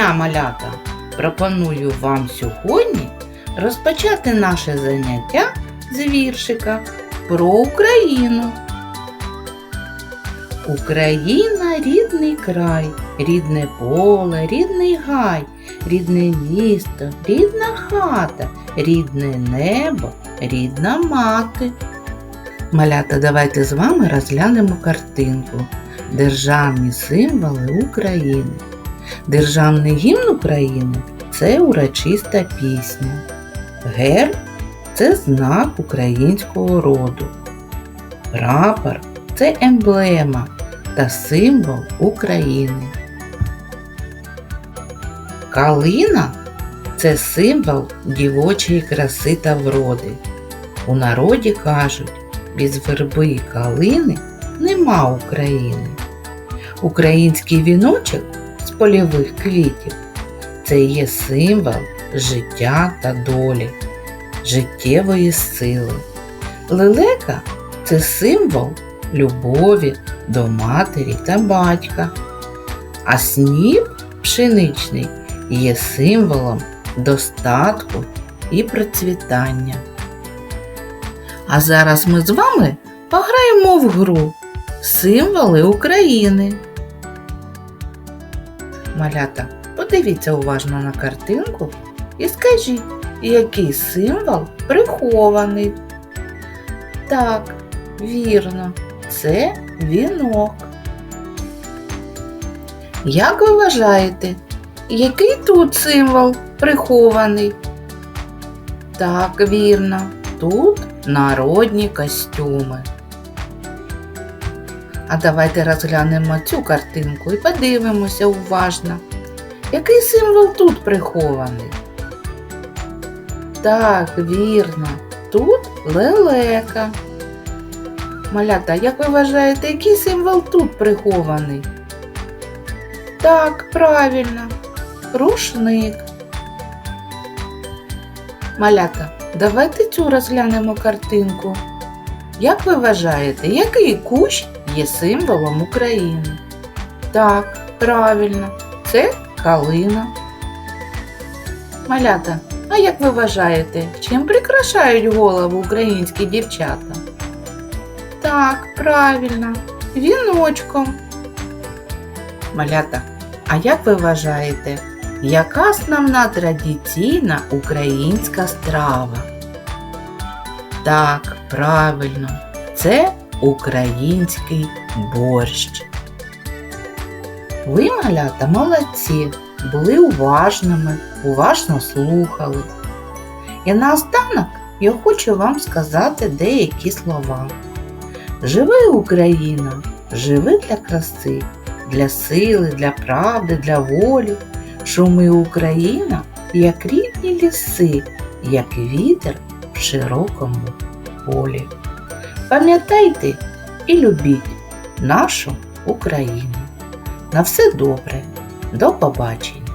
дня, малята! Пропоную вам сьогодні розпочати наше заняття з віршика про Україну. Україна рідний край, рідне поле, рідний гай, рідне місто, рідна хата, рідне небо, рідна мати. Малята, давайте з вами розглянемо картинку. Державні символи України. Державний гімн України це урочиста пісня. Герб це знак українського роду. Прапор це емблема та символ України. Калина це символ дівочої краси та вроди. У народі кажуть, без верби і калини нема України. Український віночок польових квітів це є символ життя та долі, життєвої сили. Лелека це символ любові до матері та батька, а сніп пшеничний є символом достатку і процвітання. А зараз ми з вами пограємо в гру Символи України. Малята, подивіться уважно на картинку і скажіть, який символ прихований. Так, вірно, це вінок. Як ви вважаєте, який тут символ прихований? Так, вірно, тут народні костюми. А давайте розглянемо цю картинку і подивимося уважно. Який символ тут прихований? Так, вірно, тут лелека. Малята, як ви вважаєте, який символ тут прихований? Так, правильно, рушник. Малята, давайте цю розглянемо картинку. Як ви вважаєте, який кущ є символом України? Так, правильно, це калина. Малята, а як ви вважаєте, чим прикрашають голову українські дівчата? Так, правильно, віночком. Малята, а як ви вважаєте, яка основна традиційна українська страва? Так, правильно, це український борщ. Ви, малята, молодці, були уважними, уважно слухали. І наостанок я хочу вам сказати деякі слова. Живи Україна, живи для краси, для сили, для правди, для волі. Шуми Україна, як рідні ліси, як вітер в широкому полі. Пам'ятайте і любіть нашу Україну. На все добре, до побачення!